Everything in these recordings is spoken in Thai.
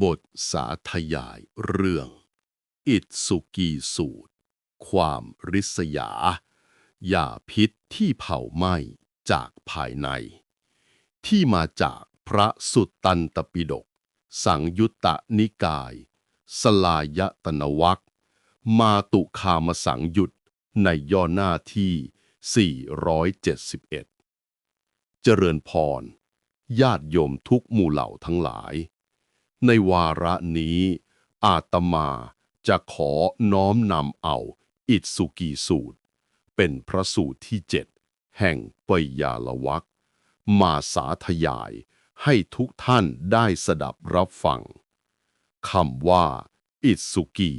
บทสาธยายเรื่อง อิตสุกีสูตร ความริษยา ยาพิษที่เผาไหม้จากภายใน ที่มาจากพระสุตตันตปิฎกสังยุตตนิกาย สลายตนวัคมาตุคามสังยุตในย่อหน้าที่ 471 เจริญพร ญาติโยมทุกหมู่เหล่าทั้งหลาย ในวาระนี้ อาตมาจะขอน้อมนำเอา อิสุกีสูตร เป็นพระสูตรที่เจ็ดแห่งปยาลวักมาสาธยายให้ทุกท่านได้สดับรับฟังคำว่า อิสุกี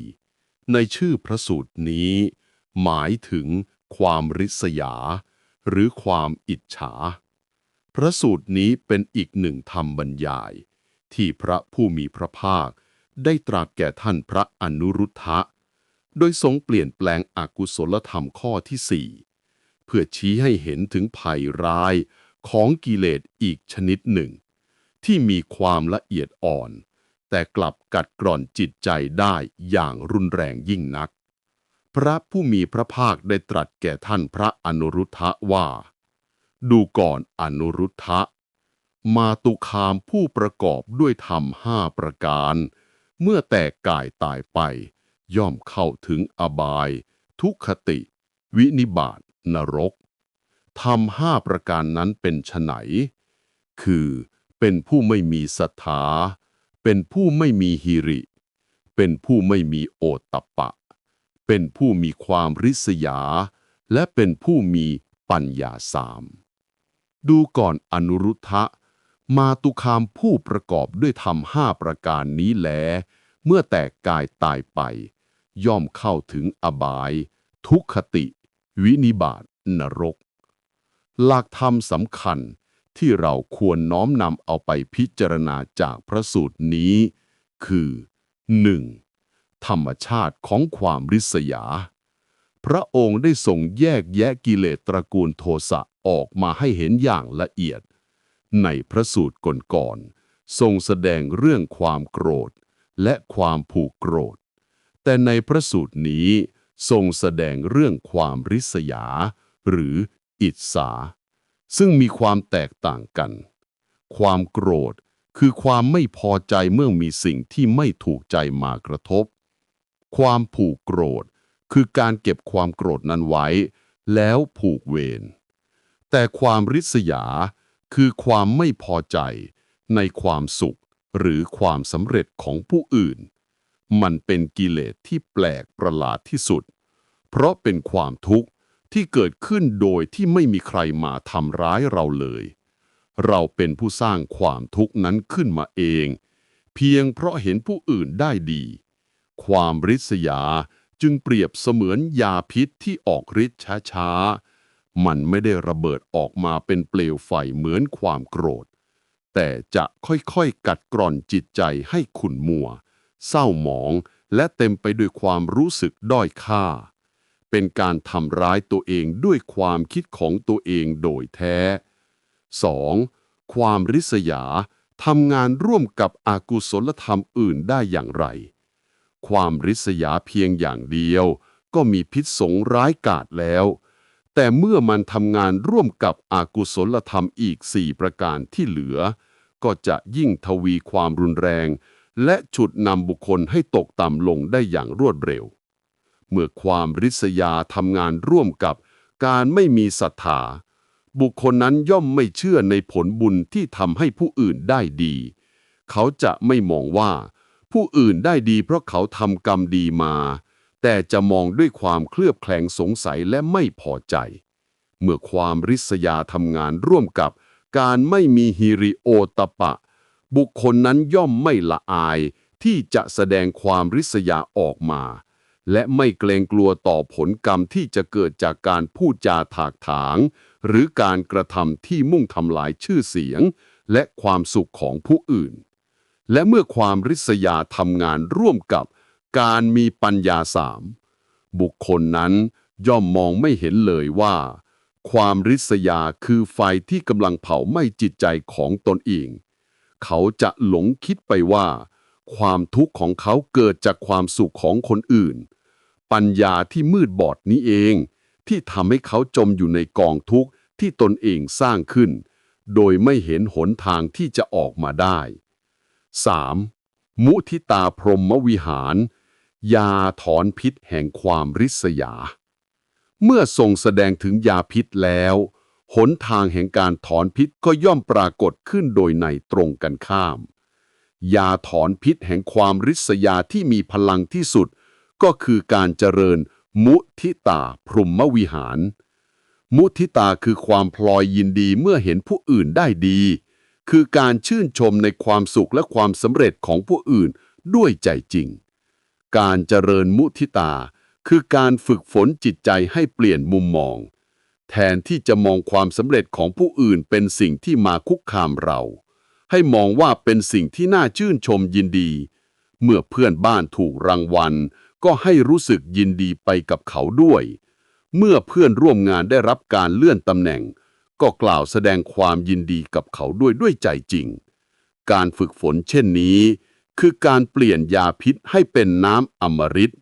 ในชื่อพระสูตรนี้ หมายถึงความริษยา หรือความอิจฉา พระสูตรนี้เป็นอีกหนึ่งธรรมบรรยาย ที่พระผู้มีพระภาค ได้ตรัสแก่ท่านพระอนุรุทธะ โดยทรงเปลี่ยนแปลงอากุศลธรรมข้อที่สี่เพื่อชี้ให้เห็นถึงภัยร้ายของกิเลสอีกชนิดหนึ่ง ที่มีความละเอียดอ่อน แต่กลับกัดกร่อนจิตใจได้อย่างรุนแรงยิ่งนัก พระผู้มีพระภาคได้ตรัสแก่ท่านพระอนุรุทธะว่า ดูก่อนอนุรุทธะ มาตุคามผู้ประกอบด้วยธรรมห้าประการ เมื่อแตกกายตายไป ย่อมเข้าถึงอบาย ทุกขติ วินิบาตนรกธรรมห้าประการนั้นเป็นไฉนคือเป็นผู้ไม่มีศรัทธา เป็นผู้ไม่มีหิริ เป็นผู้ไม่มีโอตตัปปะ เป็นผู้มีความริษยา และเป็นผู้มีปัญญาสาม ดูก่อนอนุรุทธะ มาตุคามผู้ประกอบด้วยธรรมห้าประการนี้แล เมื่อแตกกายตายไป ย่อมเข้าถึงอบาย ทุกขติ วินิบาตนรก หลักธรรมสำคัญที่เราควรน้อมนำเอาไปพิจารณาจากพระสูตรนี้ คือ 1. ธรรมชาติของความริษยา พระองค์ได้ทรงแยกแยะกิเลสตระกูลโทสะออกมาให้เห็นอย่างละเอียด ในพระสูตรก่อนๆทรงแสดงเรื่องความโกรธ และความผูกโกรธ แต่ในพระสูตรนี้ทรงแสดงเรื่องความริษยา หรืออิจฉาซึ่งมีความแตกต่างกัน ความโกรธคือความไม่พอใจเมื่อมีสิ่งที่ไม่ถูกใจมากระทบ ความผูกโกรธ คือการเก็บความโกรธนั้นไว้ แล้วผูกเวรแต่ความริษยา คือความไม่พอใจในความสุขหรือความสำเร็จของผู้อื่น มันเป็นกิเลสที่แปลกประหลาดที่สุด เพราะเป็นความทุกข์ที่เกิดขึ้นโดยที่ไม่มีใครมาทำร้ายเราเลย เราเป็นผู้สร้างความทุกข์นั้นขึ้นมาเอง เพียงเพราะเห็นผู้อื่นได้ดี ความริษยาจึงเปรียบเสมือนยาพิษที่ออกฤทธิ์ช้าๆ มันไม่ได้ระเบิดออกมาเป็นเปลวไฟเหมือนความโกรธ แต่จะค่อยๆ กัดกร่อนจิตใจให้ขุ่นมัว เศร้าหมอง และเต็มไปด้วยความรู้สึกด้อยค่า เป็นการทำร้ายตัวเองด้วยความคิดของตัวเองโดยแท้ 2. ความริษยาทำงานร่วมกับอากุศลธรรมอื่นได้อย่างไร ความริษยาเพียงอย่างเดียว ก็มีพิษสงร้ายกาจแล้ว แต่เมื่อมันทำงานร่วมกับอากุศลธรรมอีกสี่ประการที่เหลือ ก็จะยิ่งทวีความรุนแรง และฉุดนำบุคคลให้ตกต่ำลงได้อย่างรวดเร็ว เมื่อความริษยาทำงานร่วมกับการไม่มีศรัทธาบุคคลนั้นย่อมไม่เชื่อในผลบุญที่ทำให้ผู้อื่นได้ดี เขาจะไม่มองว่า ผู้อื่นได้ดีเพราะเขาทำกรรมดีมา แต่จะมองด้วยความเคลือบแคลงสงสัยและไม่พอใจ เมื่อความริษยาทำงานร่วมกับการไม่มีฮิริโอตปะ บุคคลนั้นย่อมไม่ละอายที่จะแสดงความริษยาออกมา และไม่เกรงกลัวต่อผลกรรมที่จะเกิดจากการพูดจาถากถาง หรือการกระทำที่มุ่งทำลายชื่อเสียง และความสุขของผู้อื่น และเมื่อความริษยาทำงานร่วมกับ การมีปัญญาสามบุคคลนั้นย่อมมองไม่เห็นเลยว่า ความริษยาคือไฟที่กำลังเผาไหม้จิตใจของตนเอง เขาจะหลงคิดไปว่า ความทุกข์ของเขาเกิดจากความสุขของคนอื่น ปัญญาที่มืดบอดนี้เอง ที่ทำให้เขาจมอยู่ในกองทุกข์ที่ตนเองสร้างขึ้น โดยไม่เห็นหนทางที่จะออกมาได้ 3. มุทิตาพรหมวิหาร ยาถอนพิษแห่งความริษยา เมื่อทรงแสดงถึงยาพิษแล้ว หนทางแห่งการถอนพิษก็ย่อมปรากฏขึ้นโดยในตรงกันข้าม ยาถอนพิษแห่งความริษยาที่มีพลังที่สุด ก็คือการเจริญมุทิตาพรหมวิหาร มุทิตาคือความพลอยยินดีเมื่อเห็นผู้อื่นได้ดี คือการชื่นชมในความสุขและความสำเร็จของผู้อื่นด้วยใจจริง การเจริญมุทิตา คือการฝึกฝนจิตใจให้เปลี่ยนมุมมอง แทนที่จะมองความสำเร็จของผู้อื่นเป็นสิ่งที่มาคุกคามเรา ให้มองว่าเป็นสิ่งที่น่าชื่นชมยินดี เมื่อเพื่อนบ้านถูกรางวัล ก็ให้รู้สึกยินดีไปกับเขาด้วย เมื่อเพื่อนร่วมงานได้รับการเลื่อนตำแหน่ง ก็กล่าวแสดงความยินดีกับเขาด้วยด้วยใจจริง การฝึกฝนเช่นนี้ คือการเปลี่ยนยาพิษให้เป็นน้ำอมฤต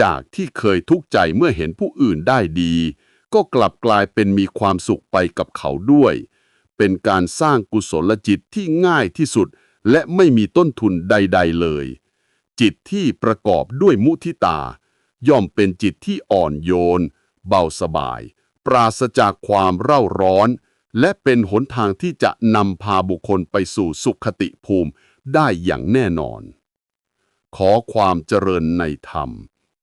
จากที่เคยทุกข์ใจเมื่อเห็นผู้อื่นได้ดี ก็กลับกลายเป็นมีความสุขไปกับเขาด้วย เป็นการสร้างกุศลจิตที่ง่ายที่สุด และไม่มีต้นทุนใด ๆ เลย จิตที่ประกอบด้วยมุทิตา ย่อมเป็นจิตที่อ่อนโยน เบาสบาย ปราศจากความเร่าร้อน และเป็นหนทางที่จะนำพาบุคคลไปสู่สุขติภูมิ ได้อย่างแน่นอน ขอความเจริญในธรรม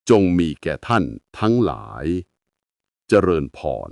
จงมีแก่ท่านทั้งหลาย เจริญพร